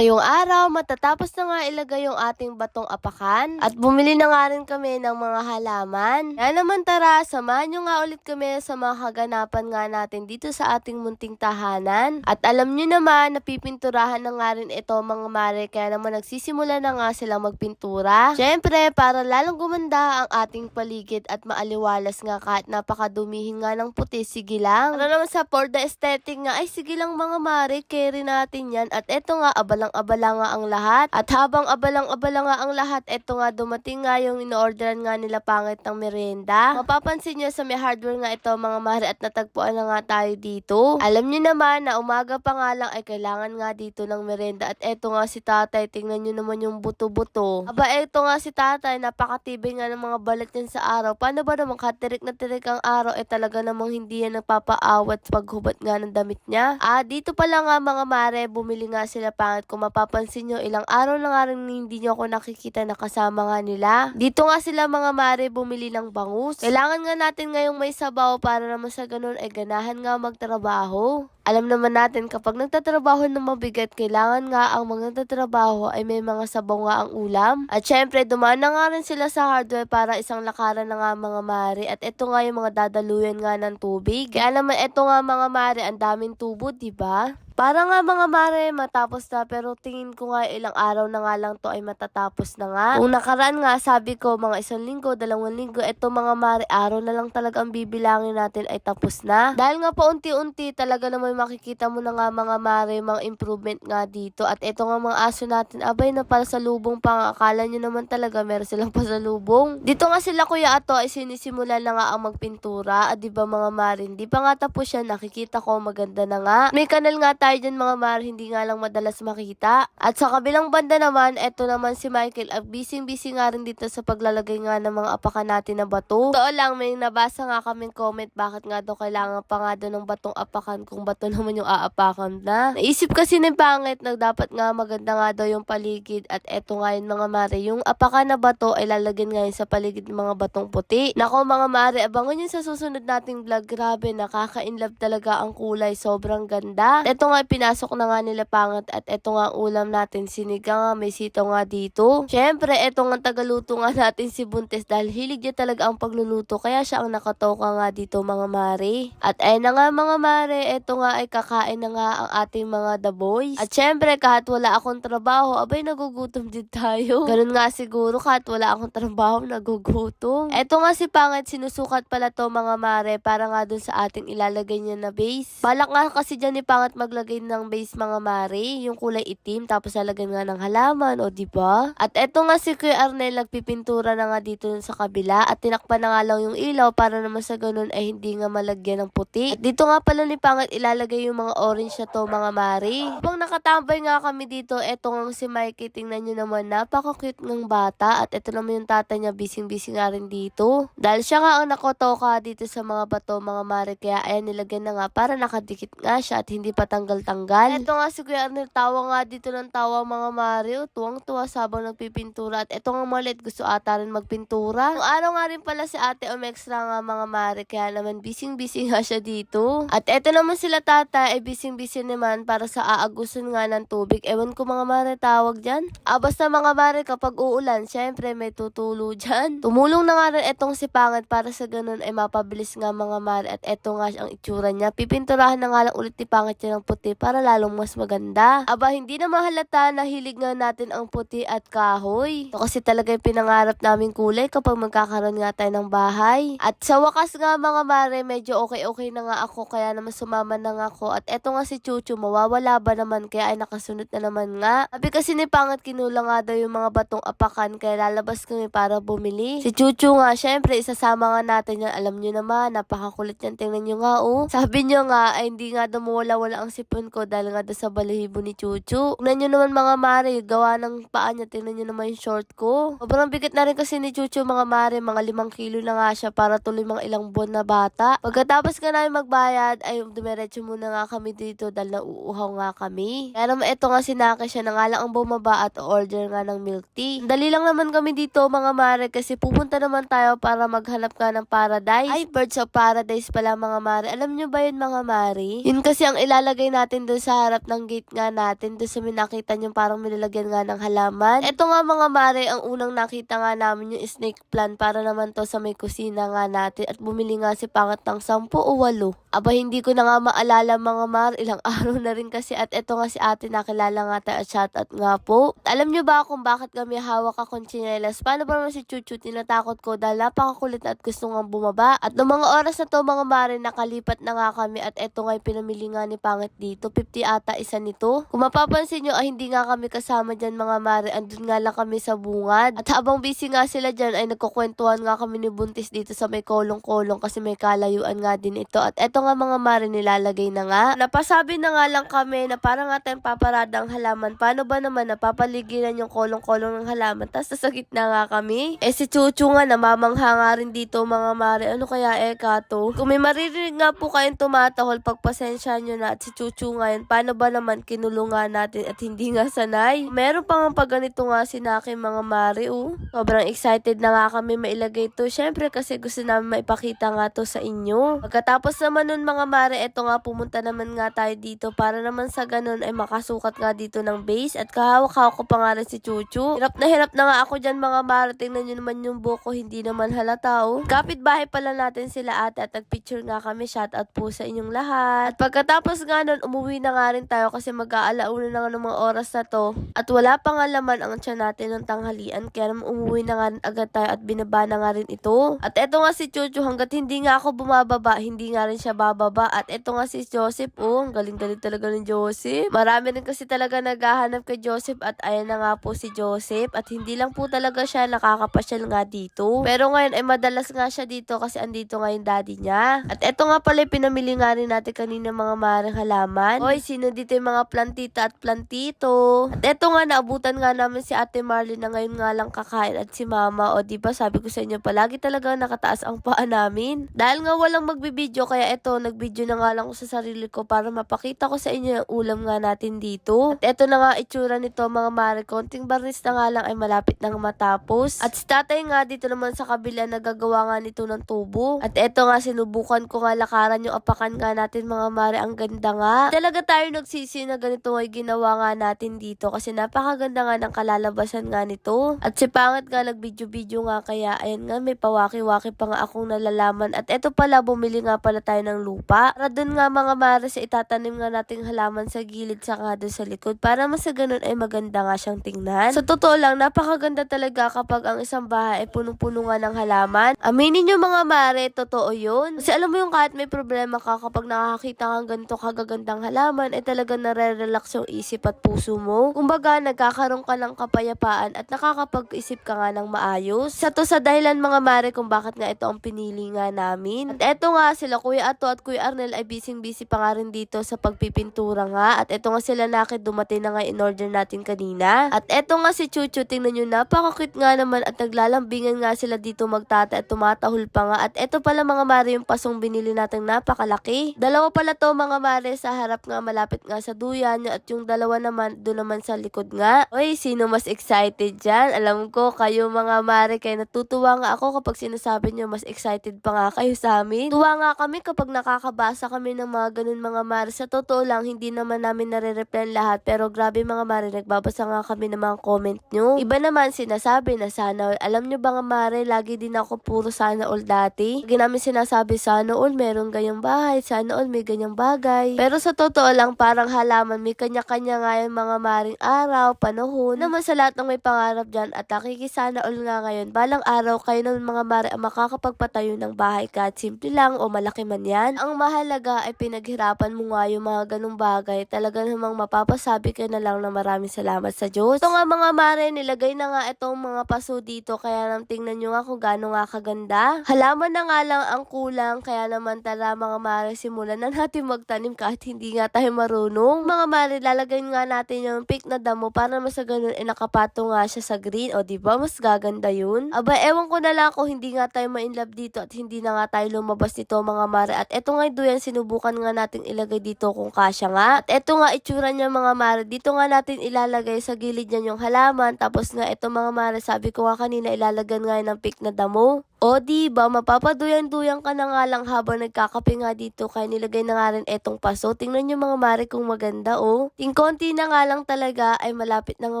Ngayong araw, matatapos na nga ilagay yung ating batong apakan at bumili na nga rin kami ng mga halaman. Kaya naman tara, samahan nyo nga ulit kami sa mga kaganapan nga natin dito sa ating munting tahanan. At alam nyo naman, napipinturahan na nga rin ito mga mare, kaya naman nagsisimula na nga silang magpintura. Siyempre, para lalong gumanda ang ating paligid at maaliwalas nga kahit napakadumihin nga ng puti, sige lang. Para naman sa for the aesthetic nga, ay sige lang mga mare, carry natin yan. At eto nga, abalang-abala nga ang lahat. At habang abalang-abala nga ang lahat, eto nga dumating nga yung in-orderan nga nila pangit ng merienda. Mapapansin nyo sa may hardware nga ito mga mare at natagpuan na nga tayo dito. Alam nyo naman na umaga pa nga lang ay kailangan nga dito ng merienda. At eto nga si tatay, tingnan nyo naman yung buto-buto. Aba eto nga si tatay, napakatibay nga ng mga balat yan sa araw. Paano ba naman katirik na tirik ang araw, eh talaga namang hindi yan nagpapaawat sa paghubat nga ng damit niya. Ah, dito pala nga mga mare, bumili nga sila pangit. Kung mapapansin nyo, ilang araw na nga rin hindi nyo ako nakikita na kasama nga nila. Dito nga sila mga mare, bumili ng bangus. Kailangan nga natin ngayong may sabaw para naman sa ganun ay ganahan nga magtrabaho. Alam naman natin kapag nagtatrabaho ng mabigat, kailangan nga ang mga nagtatrabaho ay may mga sabaw nga ang ulam. At syempre, dumaan na nga rin sila sa hardware para isang lakaran na nga mga mare. At ito nga yung mga dadaluyan nga ng tubig. Kaya naman ito nga mga mare, ang daming tubo, di ba? Para nga mga mare, matapos na pero tingin ko nga ilang araw na nga lang to ay matatapos na nga. Kung nakaraan nga, sabi ko mga isang linggo, dalawang linggo, eto mga mare, araw na lang talaga ang bibilangin natin ay tapos na. Dahil nga paunti-unti talaga naman makikita mo na nga mga mare, mga improvement nga dito. At eto nga mga aso natin, abay na para sa lubong pa nga. Akala nyo naman talaga meron silang pasalubong. Dito nga sila kuya ato ay sinisimula na nga ang magpintura. At di ba mga mare, hindi pa nga tapos yan, nakikita ko maganda na nga. May kanal nga tayo dyan mga mare, hindi nga lang madalas makita. At sa kabilang banda naman, eto naman si Michael, at busy-busy nga rin dito sa paglalagay nga ng mga apakan natin na bato. Totoo lang, may nabasa nga kaming comment, bakit nga daw kailangan pa nga daw ng batong apakan kung bato naman yung aapakan na. Naisip kasi ni Pangit na dapat nga maganda nga daw yung paligid at eto nga yun mga mare, yung apakan na bato ay lalagyan nga yun sa paligid ng mga batong puti. Nako mga mare, abangan yun sa susunod nating vlog, grabe, nakaka-inlove talaga ang kulay, sobrang ganda. Eto nga, pinasok na nga nila Pangit at eto nga ulam natin, sinigang nga, may sitaw nga dito. Syempre, eto nga tagaluto nga natin si Buntes dahil hilig niya talaga ang pagluluto, kaya siya ang nakatoka nga dito mga mare. At ayun na nga mga mare, eto nga ay kakain na nga ang ating mga the boys. At syempre, kahit wala akong trabaho, abay nagugutom din tayo. Ganun nga siguro, kahit wala akong trabaho, nagugutom. Eto nga si Pangit, sinusukat pala to mga mare para nga dun sa ating ilalagay niya na base. Balak nga kasi dyan ni Pangit maglagay ng base mga mare, yung kulay itim, tapos lalagyan nga ng halaman, o di ba? At eto nga si Kuya Arnel, nagpipintura na nga dito sa kabila, at tinakpan na nga lang yung ilaw para naman sa ganun ay hindi nga malagyan ng puti. At dito nga pala ni Pangit ilalagay yung mga orange na to mga mare. Habang nakatambay nga kami dito, eto nga si Mikey, tingnan nyo naman, napaka-cute ng bata, at eto naman yung tatay niya, bising-bising nga rin dito. Dahil siya nga ang nakotoka dito sa mga bato mga mare, kaya ayan nilagyan na nga para nakadikit nga siya at hindi pa tanggal-tanggal. Eto nga si Kuya Arnel, tawa nga dito ng tawa mga mare, oh, tuwang-tuwa sabang nagpipintura, at eto nga malit, gusto ata rin magpintura. Nung araw nga rin pala si ate Omextra nga mga mare, kaya naman bising-bising nga siya dito. At eto naman sila tata, eh bising-busy naman para sa aagusan nga ng tubig. Ewan ko mga mare tawag dyan. Ah, basta mga mare kapag uulan, syempre may tutulo dyan. Tumulong na nga rin etong si Pangit para sa ganun ay mapabilis nga mga mare at eto nga ang itsura niya. Pipinturahan na nga lang ulit ni Pangit niya ng puti para lalong mas maganda. Aba, hindi na mahalata na hilig nga natin ang puti at kahoy. Ito kasi talaga yung pinangarap naming kulay kapag magkakaroon nga tayo ng bahay. At sa wakas nga mga mare, medyo okay-okay na nga ako kaya naman sumama na nga ako. At eto nga si Chuchu, mawawala ba naman kaya ay nakasunod na naman nga. Sabi kasi ni Pangat kinula nga daw yung mga batong apakan kaya lalabas kami para bumili. Si Chuchu nga, syempre isasama nga natin yan. Alam nyo naman, napakakulit yan. Tingnan nyo nga oh. Sabi nyo nga, ay hindi nga daw mawala-wala ang sipon ko dahil nga daw sa balahibo ni Chuchu. Tingnan nyo naman mga mare, gawa ng paa niya. Tingnan nyo naman yung short ko. Sobrang bigat na rin kasi ni Chuchu mga mare, mga limang kilo na nga siya para tuloy mga ilang buwan na bata. Pagkatapos ka namin magbayad, ay dumiretso muna nga kami dito dahil nauuhaw nga kami. Kaya naman ito nga sinake siya na nga lang ang bumaba at order nga ng milk tea. Dali lang naman kami dito mga mare kasi pupunta naman tayo para maghanap nga ng paradise. Ay, birds of paradise pala mga mare. Alam nyo ba yun mga mare? Yun kasi ang ilalagay natin doon sa harap ng gate nga natin. Doon sa minakita nyo parang nilalagyan nga ng halaman. Ito nga mga mare, ang unang nakita nga namin yung snake plant para naman to sa may kusina nga natin. At bumili nga si Pangat ng 10 o 8. Aba, hindi ko na nga maalala mga mar. Ilang araw na rin kasi. At ito nga si ate nakilala nga tayo at shoutout nga po. Alam nyo ba kung bakit kami hawak akong chinelas? Paano ba naman si Chuchu? Tinatakot ko dahil napakakulit at gusto nga bumaba. At noong mga oras na to mga mare, nakalipat na nga kami. At ito nga pinamili nga ni Pangit dito. 50 ata isa nito. Kung mapapansin nyo, ay hindi nga kami kasama dyan mga mare. Andun nga lang kami sa bungad. At habang busy nga sila dyan, ay nagkukwentuhan nga kami ni Buntis dito sa may kolong-kolong kasi may kalayuan nga din ito. At eto nga mga mare, nilalagay na nga. Napasabi na nga lang kami na parang nga tayong paparadang halaman. Paano ba naman napapaligiran yung kolong-kolong ng halaman? Tapos nasa gitna nga kami. Eh si Chuchu nga, namamangha nga rin dito mga mare. Ano kaya eka to? Kung may maririnig nga po kayong tumatahol, pagpasensya nyo na. At si Chuchu nga yun, paano ba naman kinulungan natin at hindi nga sanay? Meron pa nga pag ganito nga sinaki mga mare, oh. Sobrang excited na nga kami mailagay to. Syempre kasi gusto namin maipakita nga to sa inyo. Pagkatapos naman nun mga mare, eto nga pumunta naman nga tayo dito para naman sa ganun ay makasukat nga dito ng base at kahawak-hawak ko pa nga rin si Chuchu. Hirap na hirap na nga ako dyan mga mare. Tingnan nyo naman yung buko, hindi naman halata oh. Kapit bahay pala natin sila ate at nagpicture nga kami. Shout out po sa inyong lahat. At pagkatapos nga nun, umuwi na nga rin tayo kasi mag-aalauna na nga ng mga oras na to. At wala pa nga laman ang tiyan natin ng tanghalian. Kaya naman umuwi na nga agad tayo at binaba na nga rin ito. At eto nga si Chuchu, hanggat hindi nga ako bumababa, hindi nga rin siya bababa. At eto nga si Joseph, oh, ang galing-galing talaga ni Joseph. Marami rin kasi talaga naghahanap kay Joseph at ayan na nga po si Joseph. At hindi lang po talaga siya nakakapasyal nga dito. Pero ngayon ay madalas nga siya dito kasi andito nga yung daddy niya. At eto nga pala yung pinamili nga rin natin kanina mga marang halaman. Hoy, sino dito yung mga plantita at plantito? At eto nga, naabutan nga namin si Ate Marley na ngayon nga lang kakain at si Mama. O di ba sabi ko sa inyo, palagi talaga nakataas ang paa namin. Dahil nga walang magbibideo, kaya eto, nagbideo na nga lang ko sa sarili ko para mapakita ko sa inyo yung ulam nga natin dito. At eto na nga itsura nito mga mare. Konting barnis na nga lang ay malapit nang matapos. At si tatay nga dito naman sa kabila nagagawa nga nito ng tubo. At eto nga sinubukan ko nga lakaran yung apakan nga natin mga mare. Ang ganda nga. Talaga tayo nagsisi na ganito ay ginawa nga natin dito kasi napakaganda nga ng kalalabasan nga nito. At si Pangit nga nag-video-video nga kaya ayan nga may pawaki-waki pa nga akong nalalaman. At eto pala bumili nga pala tayo ng lupa. Para dun nga mga mare sa itatanim nga nating halaman sa gilid sa dun sa likod para mas sa ganun ay maganda nga siyang tingnan. Sa totoo lang, napakaganda talaga kapag ang isang bahay ay punong-puno nga ng halaman. Aminin nyo mga mare, totoo yun. Kasi alam mo yung kahit may problema ka kapag nakakita kang ganito kagagandang halaman, ay talaga nare-relax yung isip at puso mo. Kumbaga, nagkakaroon ka ng kapayapaan at nakakapag-isip ka nga ng maayos. Sa to sa dahilan mga mare kung bakit nga ito ang pinili nga namin. At eto nga sila, Kuya Ato at Kuya Arnel ay busy-busy pa nga rin dito sa pagpipintura nga. At eto nga sila nakit dumating na nga in order natin kanina. At eto nga si Chuchu, tingnan nyo, napakakit nga naman at naglalambingan nga sila dito magtata at tumatahol pa nga. At eto pala mga mare yung pasong binili natin napakalaki. Dalawa pala to mga mare sa harap nga malapit nga sa duyan at yung dalawa naman doon naman sa likod nga. Oy, sino mas excited dyan? Alam ko kayo mga mare kaya natutuwa nga ako kapag sinasabi nyo mas excited pa nga kayo sa amin. Tuwa nga kami kapag nakakabasa kami ng mga ganun mga mare. Sa totoo lang, hindi naman namin nare-reply lahat pero grabe mga mare, nagbabasa nga kami ng mga comment nyo. Iba naman sinasabi na sana all. Alam nyo ba nga mare, lagi din ako puro sana all dati. Lagi namin sinasabi sana all meron ganyang bahay, sana all may ganyang bagay. Pero sa totoo lang, parang halaman, may kanya-kanya nga yung mga maring araw, panahon. Naman sa lahat ng may pangarap dyan at nakikisana all nga ngayon, balang araw kayo ng mga mare ang makakapagpatayo ng bahay kahit simple lang o malaki man yan. Ang mahalaga ay pinaghirapan mo nga yung mga ganong bagay. Talaga namang mapapasabi ka na lang na maraming salamat sa Diyos. Ito nga mga mare, nilagay na nga itong mga paso dito kaya nang tingnan nyo nga kung gaano nga kaganda. Halaman na nga lang ang kulang kaya naman tala mga mare, simulan na natin magtanim kahit hindi nga tayo marunong. Mga mare, lalagay nga natin yung pink na damo para mas ganun eh nakapato nga siya sa green. O ba mas gaganda yun? Aba, ewan ko na lang kung hindi nga tayo ma-inlove dito at hindi na nga tayo lumabas dito mga mare. At eto nga duyan, sinubukan nga natin ilagay dito kung kasya nga. At eto nga itsura niya mga mare. Dito nga natin ilalagay sa gilid niyan yung halaman. Tapos nga eto mga mare, sabi ko nga kanina ilalagyan nga ng pick na damo. O di ba mapapaduyan-duyan ka na nga lang habang nagkakape nga dito kaya nilagay na nga rin etong paso. Tingnan niyo mga mare kung maganda oh. Ting konti na nga lang talaga ay malapit na nga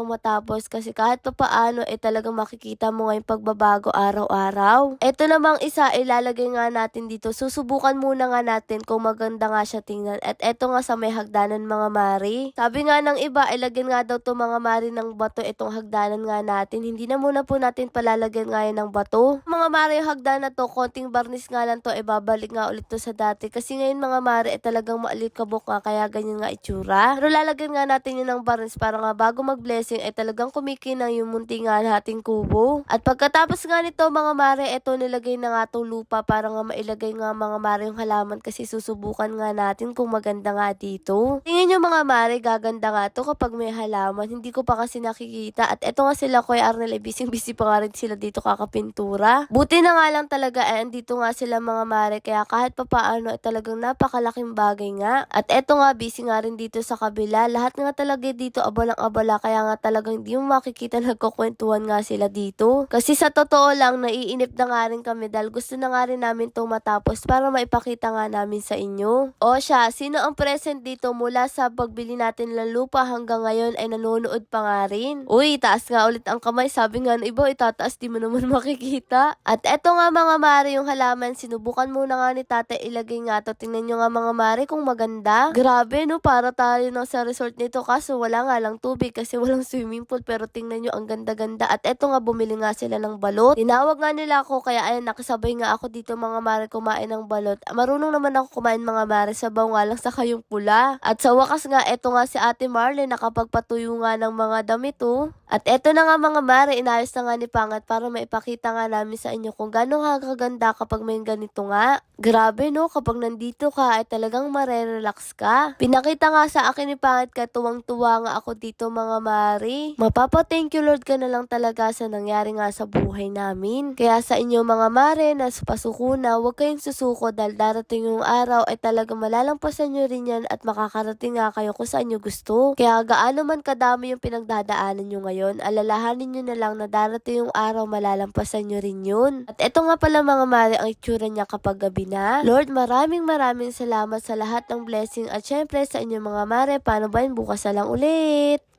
matapos kasi kahit pa paano ay talagang makikita mo nga yung pagbabago araw-araw. Ito namang isa ilalagay nga natin dito. Susubukan muna nga natin kung maganda nga siya tingnan. At eto nga sa may hagdanan mga mari. Sabi nga ng iba, ilagyan nga daw to mga mari ng bato itong hagdanan nga natin. Hindi na muna po natin palalagyan nga ng bato. Mga mari, yung hagdan na to, konting barnis nga lang to, e babalik nga ulit to sa dati. Kasi ngayon mga mari, eh, talagang maalit kabok nga, kaya ganyan nga itsura. Pero lalagyan nga natin yun ng barnis para nga bago mag-blessing, ay talagang kumikinang yung munti nga nating kubo. At pagkatapos nga nito mga mari, eto nilagay na nga tong lupa para nga mailagay nga mga mari yung halaman kasi susubukan nga natin kung maganda nga dito. Tingin nyo mga mari, gaganda nga to kapag may halaman. Hindi ko pa kasi nakikita. At eto nga sila Kuya Arnel, eh, busy-busy pa nga rin sila dito kakapintura. Buti na nga lang talaga, eh, andito nga sila mga mari. Kaya kahit pa paano, eh, talagang napakalaking bagay nga. At eto nga, busy nga rin dito sa kabila. Lahat nga talaga dito abalang-abala. Kaya nga talagang hindi mo makikita nagkukwentuhan nga sila dito. Kasi sa totoo lang, naiinip na nga rin kami dahil gusto na nga rin namin itong matapos para maipakita nga namin sa inyo. O siya, sino ang present dito mula sa pagbili natin ng lupa hanggang ngayon ay nanonood pa nga rin? Uy, taas nga ulit ang kamay. Sabi nga ng iba, itataas, di mo naman makikita. At eto nga mga mari, yung halaman, sinubukan muna nga ni tate ilagay nga to. Tingnan nyo nga mga mari kung maganda. Grabe no, para tayo na sa resort nito kaso wala nga lang tubig kasi walang swimming pool pero tingnan nyo ang ganda-ganda. At eto nga bumili nga sila ng balot. Tinawag nga nila ako kaya ayun nakasabay nga ako dito mga mari kumain ng balot. Marunong naman ako kumain mga mari sabaw nga lang sa kayong pula. At sa wakas nga eto nga si Ate Marley nakapagpatuyo nga ng mga damit oh. At eto na nga mga mare, inayos na nga ni Pangat para maipakita nga namin sa inyo kung gaano nga kaganda kapag may ganito nga. Grabe no, kapag nandito ka ay talagang marerelax ka. Pinakita nga sa akin ni Pangat ka tuwang-tuwa nga ako dito mga mare. Mapapa-thank you Lord ka na lang talaga sa nangyari nga sa buhay namin. Kaya sa inyo mga mare na pasuko na, huwag kayong susuko dahil darating yung araw ay talagang malalampasan nyo rin yan at makakarating nga kayo kung saan nyo gusto. Kaya gaano man kadami yung pinagdadaanan nyo ngayon, alalahanin nyo na lang na darating yung araw malalampasan nyo rin yun. At eto nga pala mga mare ang itsura niya kapag gabi na. Lord, maraming maraming salamat sa lahat ng blessing at syempre sa inyo mga mare, paano ba yun bukas na lang ulit?